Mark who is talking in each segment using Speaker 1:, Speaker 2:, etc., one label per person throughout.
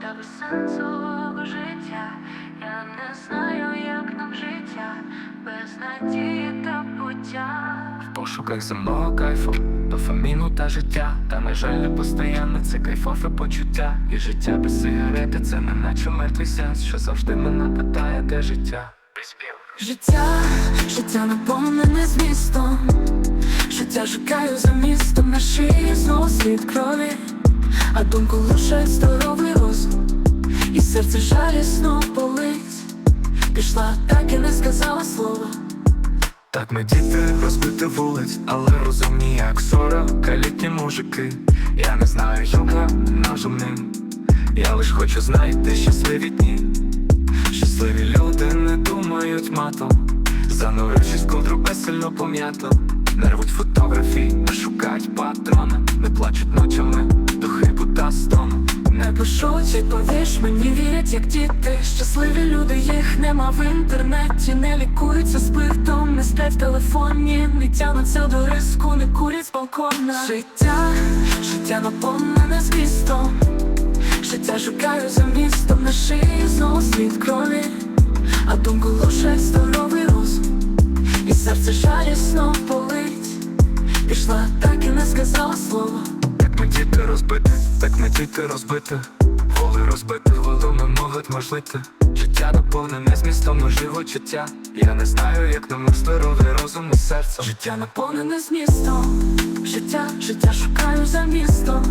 Speaker 1: та без сенсового життя. Я не знаю, як нам життя, без надії та пуття.
Speaker 2: В пошуках земного кайфу, дофаміну та життя. Та на жаль, не постійно це кайфове почуття. І життя без сигарети це не наче мертвий сенс, що завжди мене питає, де життя.
Speaker 3: Життя, життя наповнене змістом Життя шукаю за містом на шиї знову світ крові, а думку лише здоровий розум, і серце жалісно болить. Пішла, так і не сказала слова.
Speaker 2: Так ми діти розбити вулиць, але розумні, як сорок літні мужики. Я не знаю, юка нажим ним. Я лиш хочу знайти щасливі дні. Щасливі люди не думають матом, занурившись в ковдру безсильно пом'ято. Не рвуть фотографії, не шукають патрона, не плачуть ночами стону.
Speaker 3: Не пишуть, і повірш мені вірять, як діти. Щасливі люди, їх нема в інтернеті, не лікуються спиртом, не сплять в телефоні, не тянуться до риску, не курять з балкона. Життя, життя наповнене змістом. Життя шукаю за містом на шиї знову світ крові, а думку лише здоровий розум, і серце жалісно болить. Пішла, так і не сказала слова.
Speaker 2: Діти розбити, так ми діти розбити, воли розбити, голови можуть можлити. Життя наповнене змістом можливо чуття. Я не знаю, як нам здоровий розум і серце. Життя
Speaker 3: Наповнене змістом, життя, життя шукаю за містом,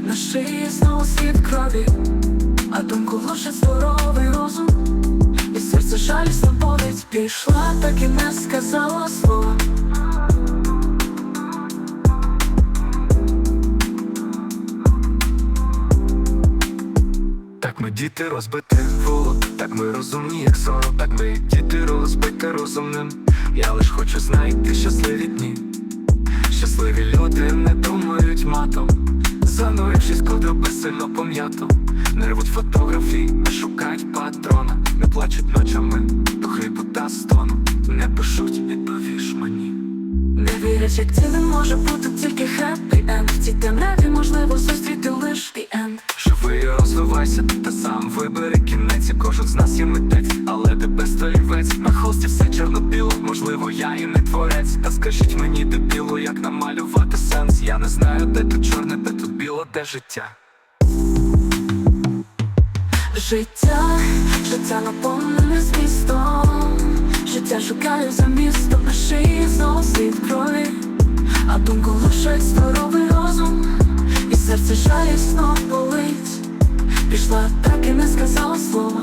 Speaker 3: на шиї знову світ крові, а думку лише здоровий розум, і серце жалісно болить, пішла, так і не сказала слова.
Speaker 2: Діти розбити воло, так ми розумні, як сорок, так ми діти розбити розумним. Я лиш хочу знайти щасливі дні. Щасливі люди не думають матом, занурившись ковдру безсильно пом'ято. Не рвуть фотографії, не шукають патрона, не плачуть ночами до хрипу та стону. Не пишуть, відповіш мені.
Speaker 3: Не вірять, як цілим може бути тільки хеппі енд В цій темряві можливо зустріти лиш
Speaker 2: сам вибери кінець, і кожен з нас є митець, але ти без столівець На холсті все чорно-біло, можливо, я і не творець. Та скажіть мені, дебіло, як намалювати сенс. Я не знаю, де тут чорне, де тут біло, де життя.
Speaker 3: Життя, життя наповнене змістом Життя шукаю за містом на шиї знову світ крові, а думку лише здоровий розум, і серце жалісно. Пішла, так і не сказала слова.